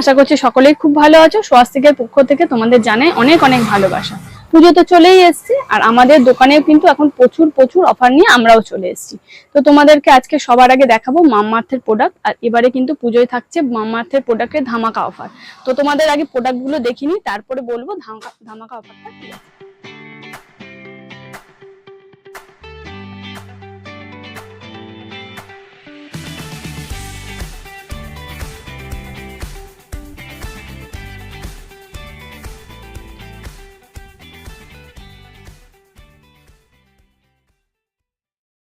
আশা করছি সকলেই খুব ভালো আছো। স্বাস্থ্যিকের পক্ষ থেকে তোমাদের জানাই অনেক অনেক ভালোবাসা। পুজো তো চলেই এসছে, আর আমাদের দোকানেও কিন্তু এখন প্রচুর প্রচুর অফার নিয়ে আমরাও চলে এসছি। তো তোমাদেরকে আজকে সবার আগে দেখাবো মামার্থের প্রোডাক্ট আর এবারে কিন্তু পুজোয় থাকছে মামার্থের প্রোডাক্টের ধামাকা অফার তো তোমাদের আগে প্রোডাক্টগুলো দেখিনি, তারপরে বলব ধামাকা ধামাকা অফারটা কি আছে?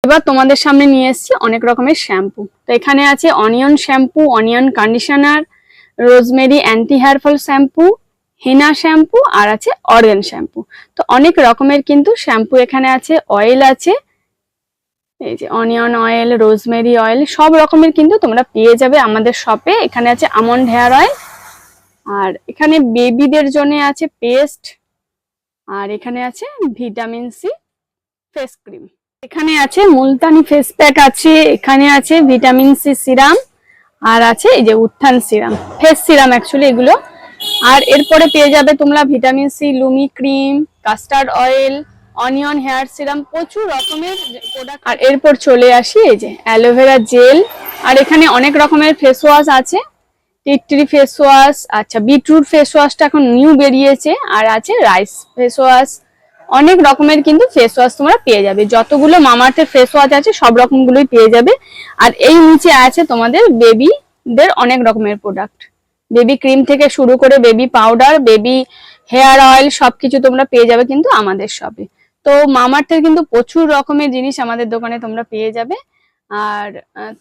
এবার তোমাদের সামনে নিয়ে এসেছি অনেক রকমের শ্যাম্পু। তো এখানে আছে onion shampoo, onion conditioner, rosemary anti hair fall shampoo, henna shampoo আর আছে অর্গান শ্যাম্পু। তো অনেক রকমের কিন্তু শ্যাম্পু এখানে আছে, অয়েল আছে, এই যে অনিয়ন অয়েল, রোজমেরি অয়েল, সব রকমের কিন্তু তোমরা পেয়ে যাবে আমাদের শপে। এখানে আছে আমন্ড হেয়ার অয়েল, আর এখানে বেবিদের জন্য আছে পেস্ট, আর এখানে আছে ভিটামিন সি, ফেস ক্রিম। এখানে আছে মুলতানি ফেস প্যাক আছে এখানে আছে ভিটামিন সি সিরাম আর আছে এই যে উত্থান সিরাম ফেস সিরাম অ্যাকচুয়ালি এগুলো। আর এরপরে পেয়ে যাবে তোমরা vitamin C লুমি cream castor oil onion hair serum প্রচুর রকমের প্রোডাক্ট আর এরপর চলে আসি এই যে অ্যালোভেরা জেল আর এখানে অনেক রকমের ফেস ওয়াশ আছে। টিট্রি ফেস ওয়াশ আচ্ছা বিটরুট ফেস ওয়াশটা এখন নিউ বেরিয়েছে আর আছে রাইস ফেস ওয়াশ অনেক রকমের কিন্তু ফেস ওয়াশ তোমরা পেয়ে যাবে। যতগুলো মামার্থের ফেস ওয়াশ আছে, সব রকমগুলোই পেয়ে যাবে। আর এই নিচে আছে তোমাদের বেবিদের অনেক রকমের প্রোডাক্ট বেবি ক্রিম থেকে শুরু করে baby powder baby hair oil সবকিছু তোমরা পেয়ে যাবে কিন্তু আমাদের শপে তো মামার্থের কিন্তু প্রচুর রকমের জিনিস আমাদের দোকানে তোমরা পেয়ে যাবে। আর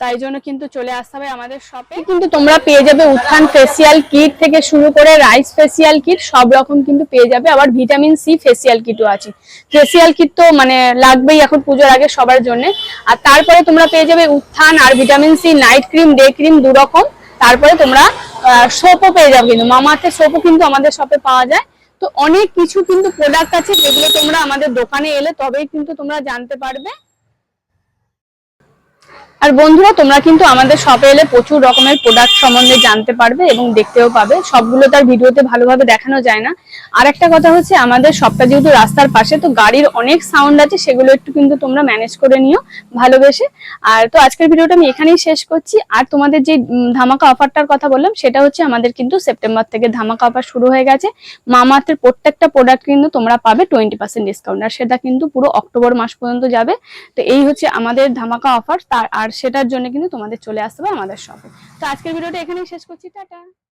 তাই জন্য কিন্তু চলে আসতে হবে আমাদের শপে কিন্তু তোমরা পেয়ে যাবে উত্থান ফেসিয়াল কিট থেকে শুরু করে রাইস ফেসিয়াল কিট সব রকম কিন্তু পেয়ে যাবে। আবার ভিটামিন সি ফেসিয়াল কিটও আছে। ফেসিয়াল কিট তো মানে লাগবেই এখন পুজোর আগে সবার জন্য। আর তারপরে তোমরা পেয়ে যাবে উত্থান আর vitamin C night cream day cream দু রকম তারপরে তোমরা সোপও পেয়ে যাবে কিন্তু। মামাতে সোপও কিন্তু আমাদের শপে পাওয়া যায়। তো অনেক কিছু কিন্তু প্রোডাক্ট আছে যেগুলো তোমরা আমাদের দোকানে এলে তবেই কিন্তু তোমরা জানতে পারবে। আর বন্ধুরা, তোমরা কিন্তু আমাদের শপে এলে প্রচুর রকমের প্রোডাক্ট সম্বন্ধে জানতে পারবে এবং দেখতেও পাবে। সবগুলো তার ভিডিওতে ভালোভাবে দেখানো যায় না। আর একটা কথা হচ্ছে, আমাদের শপটা যেহেতু রাস্তার পাশে, তো গাড়ির অনেক সাউন্ড আছে, সেগুলো একটু কিন্তু তোমরা ম্যানেজ করে নিও ভালোবেসে। আর তো আজকের ভিডিওটা আমি এখানেই শেষ করছি। আর তোমাদের যে ধামাকা অফারটার কথা বললাম, সেটা হচ্ছে আমাদের কিন্তু সেপ্টেম্বর থেকে ধামাকা অফার শুরু হয়ে গেছে। মামাতের প্রত্যেকটা প্রোডাক্ট কিন্তু তোমরা পাবে টোয়েন্টি পার্সেন্ট ডিসকাউন্ট আর সেটা কিন্তু পুরো অক্টোবর মাস পর্যন্ত যাবে। তো এই হচ্ছে আমাদের ধামাকা অফার তার আর সেটার জন্য কিন্তু তোমাদের চলে আসতে হবে আমাদের শপে তো আজকের ভিডিওটা এখানেই শেষ করছি, টাটা।